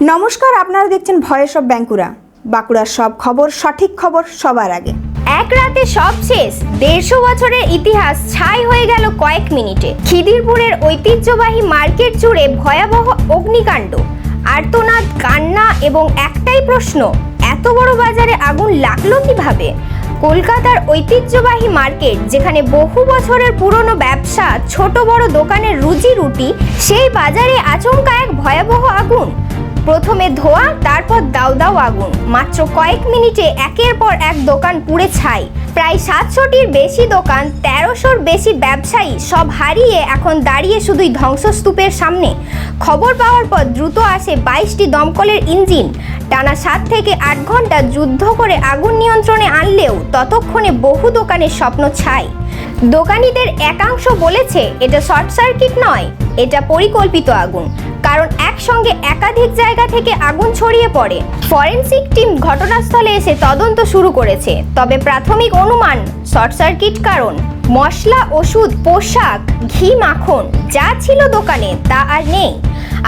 নমস্কার, আপনারা দেখছেন ভয়েস অফ ব্যাঙ্কুরা। বাঁকুড়ার সব খবর, সঠিক খবর সবার আগে। এক রাতে সব শেষ। দেড়শো বছরের ইতিহাস ছাই হয়ে গেল কয়েক মিনিটে। খিদিরপুরের ঐতিহ্যবাহী মার্কেট জুড়ে ভয়াবহ অগ্নিকাণ্ড। আর্তনাদ, কান্না এবং একটাই প্রশ্ন, এত বড় বাজারে আগুন লাগল কীভাবে? কলকাতার ঐতিহ্যবাহী মার্কেট, যেখানে বহু বছরের পুরনো ব্যবসা, ছোট বড় দোকানের রুজি রুটি, সেই বাজারে আচমকা এক ভয়াবহ আগুন। প্রথমে ধোয়া, তারপর দাও দাউ আগুন। মাত্র কয়েক মিনিটে একের পর এক দোকান পুড়ে ছাই। প্রায় সাতশোটির বেশি দোকান, তেরোশোর বেশি ব্যবসায়ী সব হারিয়ে এখন দাঁড়িয়ে শুধুই ধ্বংসস্তূপের সামনে। খবর পাওয়ার পর দ্রুত আসে বাইশটি দমকলের ইঞ্জিন। টানা সাত থেকে আট ঘণ্টা যুদ্ধ করে আগুন নিয়ন্ত্রণে আনলেও ততক্ষণে বহু দোকানের স্বপ্ন ছাই। দোকানিদের একাংশ বলেছে, এটা শর্ট সার্কিট নয়, এটা পরিকল্পিত আগুন। কারণ একসঙ্গে একাধিক জায়গা থেকে আগুন ছড়িয়ে পড়ে। ফরেনসিক টিম ঘটনাস্থলে এসে তদন্ত শুরু করেছে। তবে প্রাথমিক অনুমান, শর্ট সার্কিট কারণ। মশলা, ওষুধ, পোশাক, ঘি, মাখন, যা ছিল দোকানে তা আর নেই।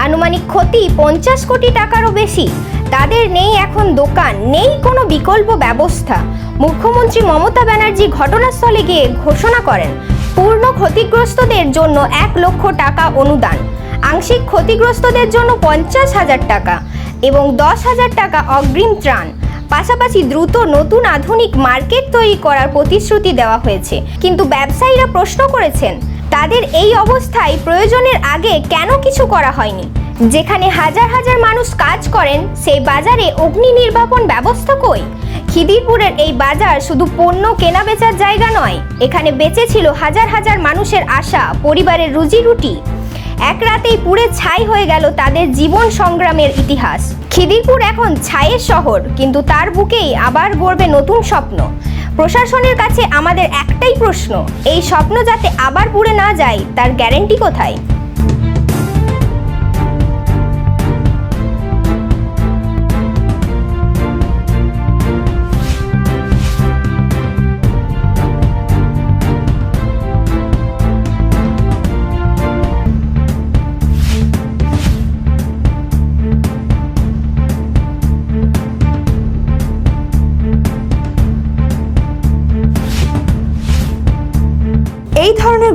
আনুমানিক ক্ষতি পঞ্চাশ কোটি টাকারও বেশি। তাদের নেই এখন দোকান, নেই কোনো বিকল্প ব্যবস্থা। মুখ্যমন্ত্রী মমতা ব্যানার্জি ঘটনাস্থলে গিয়ে ঘোষণা করেন, পূর্ণ ক্ষতিগ্রস্তদের জন্য এক লক্ষ টাকা অনুদান। আংশিক ক্ষতিগ্রস্তদের জন্য পঞ্চাশ হাজার টাকা এবং দশ হাজার টাকা অগ্রিম ত্রাণ। পাশাপাশি দ্রুত নতুন আধুনিক মার্কেট তৈরি করার প্রতিশ্রুতি দেওয়া হয়েছে। কিন্তু ব্যবসায়ীরা প্রশ্ন করেছেন, তাদের এই অবস্থায় প্রয়োজনের আগে কেন কিছু করা হয়নি? যেখানে হাজার হাজার মানুষ কাজ করেন, সেই বাজারে অগ্নি নির্বাপন ব্যবস্থা কই? খিদিরপুরের এই বাজার শুধু পণ্য কেনা বেচার জায়গা নয়, এখানে বেঁচে ছিল হাজার হাজার মানুষের আশা, পরিবারের রুজি রুটি এক রাতেই পুরে ছাই হয়ে গেল তাদের জীবন সংগ্রামের ইতিহাস। খিদিরপুর এখন ছাইয়ের শহর, কিন্তু তার বুকেই আবার গড়বে নতুন স্বপ্ন। প্রশাসনের কাছে আমাদের একটাই প্রশ্ন, এই স্বপ্ন যাতে আবার পুড়ে না যায়, তার গ্যারেন্টি কোথায়?